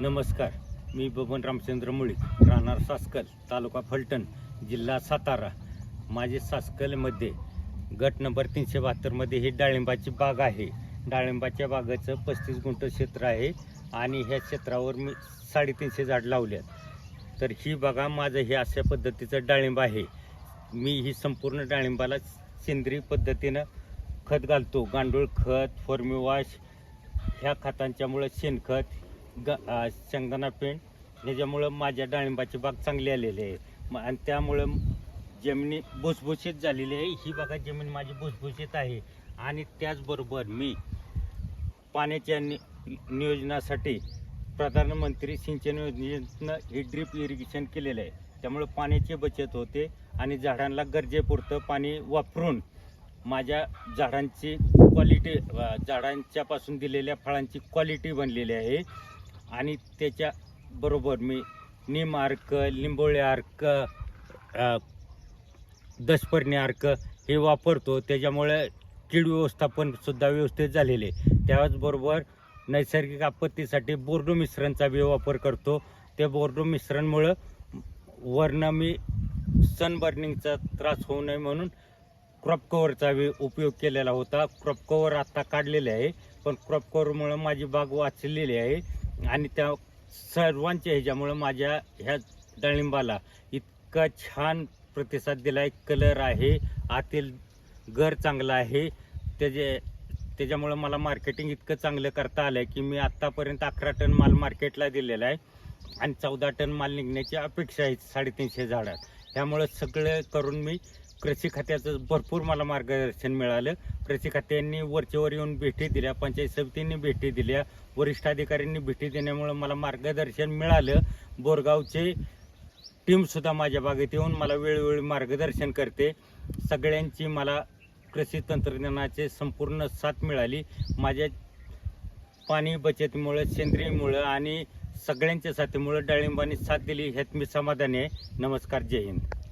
नमस्कार. मी बबन रामचंद्र मुळी राहणार सासकल तालुका फलटण जिल्हा सातारा. माझे सासकलमध्ये गट नंबर तीनशे बहात्तरमध्ये ही डाळिंबाची बाग आहे. डाळिंबाच्या बागेचं पस्तीस गुंठ क्षेत्र आहे आणि ह्या क्षेत्रावर मी साडेतीनशे झाड लावले आहेत तर ही बघा माझं हे अशा पद्धतीचं डाळिंब आहे. मी ही संपूर्ण डाळिंबाला सेंद्रिय पद्धतीनं खत घालतो. गांडूळ खत फॉर्मिवाश ह्या खतांच्यामुळं शेणखत ग शेंगदाणा पेंड ह्याच्यामुळं माझ्या डाळिंबाची बाग चांगली आलेली आहे. म- आणि त्यामुळं जमिनी भुसभुशीत झालेली आहे. ही बघा जमीन माझी भुसभुशीत आहे. आणि त्याचबरोबर मी पाण्याच्या नि नियोजनासाठी प्रधानमंत्री सिंचन योजनेतनं हे ड्रीप इरिगेशन केलेलं आहे. त्यामुळं पाण्याची बचत होते आणि झाडांना गरजेपुरतं पाणी वापरून माझ्या झाडांची क्वालिटी झाडांच्यापासून दिलेल्या फळांची क्वालिटी बनलेली आहे. आणि त्याच्या बरोबर मी निम अर्क लिंबोळे अर्क दशपर्णी अर्क हे वापरतो. त्याच्यामुळे कीड व्यवस्थापन सुद्धा व्यवस्थित झालेले. आहे. त्याचबरोबर नैसर्गिक आपत्तीसाठी बोर्डो मिश्रणचा बी वापर करतो. त्या बोर्डो मिश्रणमुळं वरनं मी सनबर्निंगचा त्रास होऊ नये म्हणून क्रॉप कव्हरचा वे उपयोग केलेला होता. क्रॉप कव्हर आत्ता काढलेले आहे पण क्रॉप कव्हरमुळं माझी बाग वाचलेली आहे. आणि त्या सर्वांच्या ह्याच्यामुळं माझ्या ह्या डाळिंबाला इतका छान प्रतिसाद दिला आहे कलर आहे आतील घर चांगलं आहे. त्याचे त्याच्यामुळं मला मार्केटिंग इतकं चांगलं करता आलं आहे की मी आत्तापर्यंत अकरा टन माल मार्केटला दिलेला आहे आणि चौदा टन माल निघण्याची अपेक्षा आहे साडेतीनशे झाडात. त्यामुळं सगळं करून मी कृषी खात्याचं भरपूर मला मार्गदर्शन मिळालं. कृषी खात्यांनी वरचेवर येऊन भेटी दिल्या पंचायत समितींनी भेटी दिल्या वरिष्ठ अधिकाऱ्यांनी भेटी देण्यामुळं मला मार्गदर्शन मिळालं. बोरगावचे टीमसुद्धा माझ्या बागेत येऊन मला वेळोवेळी मार्गदर्शन करते. सगळ्यांची मला कृषी तंत्रज्ञानाचे संपूर्ण साथ मिळाली. माझ्या पाणी बचतीमुळं सेंद्रियमुळं आणि सगळ्यांच्या साथीमुळं डाळिंबाने साथ दिली ह्यात मी समाधानी आहे. नमस्कार जय हिंद.